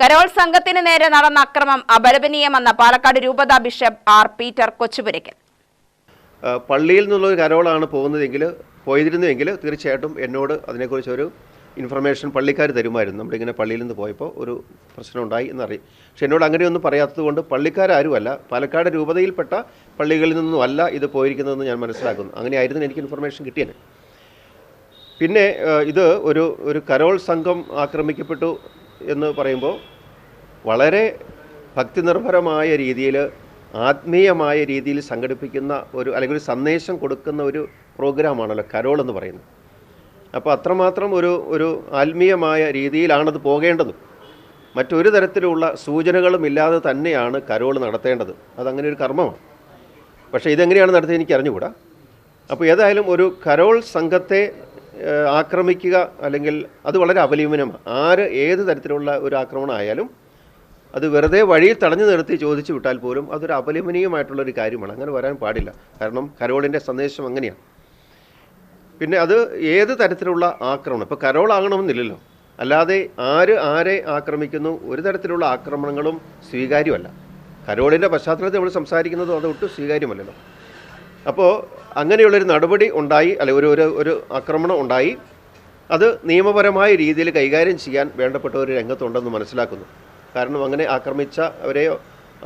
Carol സംഘത്തിന് നേരെ നടന്ന അക്രമം അപലപനീയമെന്ന പാലക്കാട് രൂപത ബിഷപ്പ് ആർ പീറ്റർ കൊച്ചുപുരയ്ക്കൽ പള്ളിയിൽ നിന്നുള്ള ഒരു കരോളാണ് പോകുന്നതെങ്കിൽ പോയിരുന്നുവെങ്കിൽ തീർച്ചയായിട്ടും എന്നോട് അതിനെക്കുറിച്ച് ഒരു ഇൻഫർമേഷൻ പള്ളിക്കാർ തരുമായിരുന്നു. നമ്മളിങ്ങനെ പള്ളിയിൽ നിന്ന് പോയപ്പോൾ ഒരു പ്രശ്നം ഉണ്ടായി എന്നറിയും പക്ഷെ എന്നോട് അങ്ങനെയൊന്നും പറയാത്തത് കൊണ്ട് പള്ളിക്കാരുമല്ല പാലക്കാട് രൂപതയിൽപ്പെട്ട പള്ളികളിൽ നിന്നും അല്ല ഇത് പോയിരിക്കുന്നതെന്ന് ഞാൻ മനസ്സിലാക്കുന്നു. അങ്ങനെയായിരുന്നു എനിക്ക് ഇൻഫർമേഷൻ കിട്ടിയത്. പിന്നെ ഇത് ഒരു ഒരു കരോൾ സംഘം ആക്രമിക്കപ്പെട്ടു. എന്ന് പറയുമ്പോൾ വളരെ ഭക്തി നിർഭരമായ രീതിയിൽ ആത്മീയമായ രീതിയിൽ സംഘടിപ്പിക്കുന്ന ഒരു അല്ലെങ്കിൽ ഒരു സന്ദേശം കൊടുക്കുന്ന ഒരു പ്രോഗ്രാമാണല്ലോ കരോൾ എന്ന് പറയുന്നത്. അപ്പോൾ അത്രമാത്രം ഒരു ഒരു ആത്മീയമായ രീതിയിലാണത് പോകേണ്ടതും. മറ്റൊരു തരത്തിലുള്ള സൂചനകളും ഇല്ലാതെ തന്നെയാണ് കരോൾ നടത്തേണ്ടത്. അതങ്ങനെ ഒരു കർമ്മമാണ്. പക്ഷേ ഇതെങ്ങനെയാണ് നടത്തിയത് എനിക്ക് അറിഞ്ഞുകൂടാ അപ്പോൾ ഏതായാലും ഒരു കരോൾ സംഘത്തെ ആക്രമിക്കുക അല്ലെങ്കിൽ അത് വളരെ അപലീപനമാണ് ആര് ഏത് തരത്തിലുള്ള ഒരു ആക്രമണമായാലും അത് വെറുതെ വഴിയിൽ തടഞ്ഞു നിർത്തി ചോദിച്ചു വിട്ടാൽ പോലും അതൊരു അപലപനീയമായിട്ടുള്ളൊരു കാര്യമാണ്. അങ്ങനെ വരാൻ പാടില്ല. കാരണം കരോളിന്റെ സന്ദേശം അങ്ങനെയാണ്. പിന്നെ അത് ഏത് തരത്തിലുള്ള ആക്രമണം? ഇപ്പോൾ കരോളാകണമെന്നില്ലല്ലോ അല്ലാതെ ആര് ആരെ ആക്രമിക്കുന്നു? ഒരു തരത്തിലുള്ള ആക്രമണങ്ങളും സ്വീകാര്യമല്ല. കരോളിന്റെ പശ്ചാത്തലത്തിൽ നമ്മൾ സംസാരിക്കുന്നതും അത് ഒട്ടും സ്വീകാര്യമല്ലല്ലോ. അപ്പോൾ അങ്ങനെയുള്ളൊരു നടപടി ഉണ്ടായി അല്ലെ ഒരു ഒരു ഒരു ആക്രമണം ഉണ്ടായി. അത് നിയമപരമായ രീതിയിൽ കൈകാര്യം ചെയ്യാൻ വേണ്ടപ്പെട്ട ഒരു രംഗത്തുണ്ടെന്ന് മനസ്സിലാക്കുന്നു. കാരണം അങ്ങനെ ആക്രമിച്ച അവരെ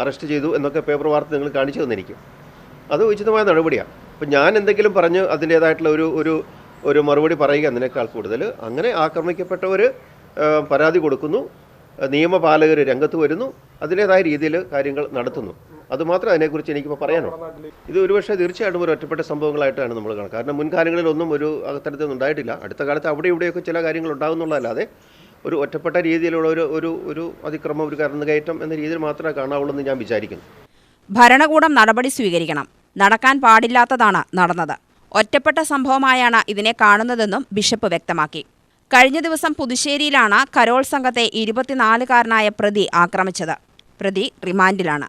അറസ്റ്റ് ചെയ്തു എന്നൊക്കെ പേപ്പർ വാർത്ത നിങ്ങൾ കാണിച്ചു തന്നിരിക്കും. അത് ഉചിതമായ നടപടിയാണ്. അപ്പോൾ ഞാൻ എന്തെങ്കിലും പറഞ്ഞ് അതിന്റേതായിട്ടുള്ള ഒരു ഒരു ഒരു മറുപടി പറയുക അതിനേക്കാൾ കൂടുതൽ. അങ്ങനെ ആക്രമിക്കപ്പെട്ടവർ പരാതി കൊടുക്കുന്നു. നിയമപാലകർ രംഗത്ത് വരുന്നു. അതിന്റേതായ രീതിയിൽ കാര്യങ്ങൾ നടത്തുന്നു. അതുമാത്രം അതിനെക്കുറിച്ച് എനിക്കിപ്പോൾ പറയാനുള്ളൂ. ഇത് ഒരുപക്ഷെ തീർച്ചയായിട്ടും ഒരു ഒറ്റപ്പെട്ട സംഭവങ്ങളായിട്ടാണ് നമ്മൾ കാണുന്നത് കാരണം മുൻകാലങ്ങളിലൊന്നും ഒരു അത്തരത്തിലൊന്നും ഉണ്ടായിട്ടില്ല അടുത്ത കാലത്ത് അവിടെ ഇവിടെയൊക്കെ ചില കാര്യങ്ങൾ ഉണ്ടാകുന്നുള്ളതല്ലാതെ ഒരു ഒറ്റപ്പെട്ട രീതിയിലുള്ള ഒരു ഒരു ഒരു അതിക്രമം ഒരു കടന്നുകയറ്റം എന്ന രീതിയിൽ മാത്രമേ കാണാവുള്ളൂ എന്ന് ഞാൻ വിചാരിക്കുന്നു. ഭരണകൂടം നടപടി സ്വീകരിക്കണം. നടക്കാൻ പാടില്ലാത്തതാണ് നടന്നത്. ഒറ്റപ്പെട്ട സംഭവമായാണ് ഇതിനെ കാണുന്നതെന്നും ബിഷപ്പ് വ്യക്തമാക്കി. കഴിഞ്ഞ ദിവസം പുതുശ്ശേരിയിലാണ് കരോൾ സംഘത്തെ ഇരുപത്തിനാലുകാരനായ പ്രതി ആക്രമിച്ചത്. പ്രതി റിമാൻഡിലാണ്.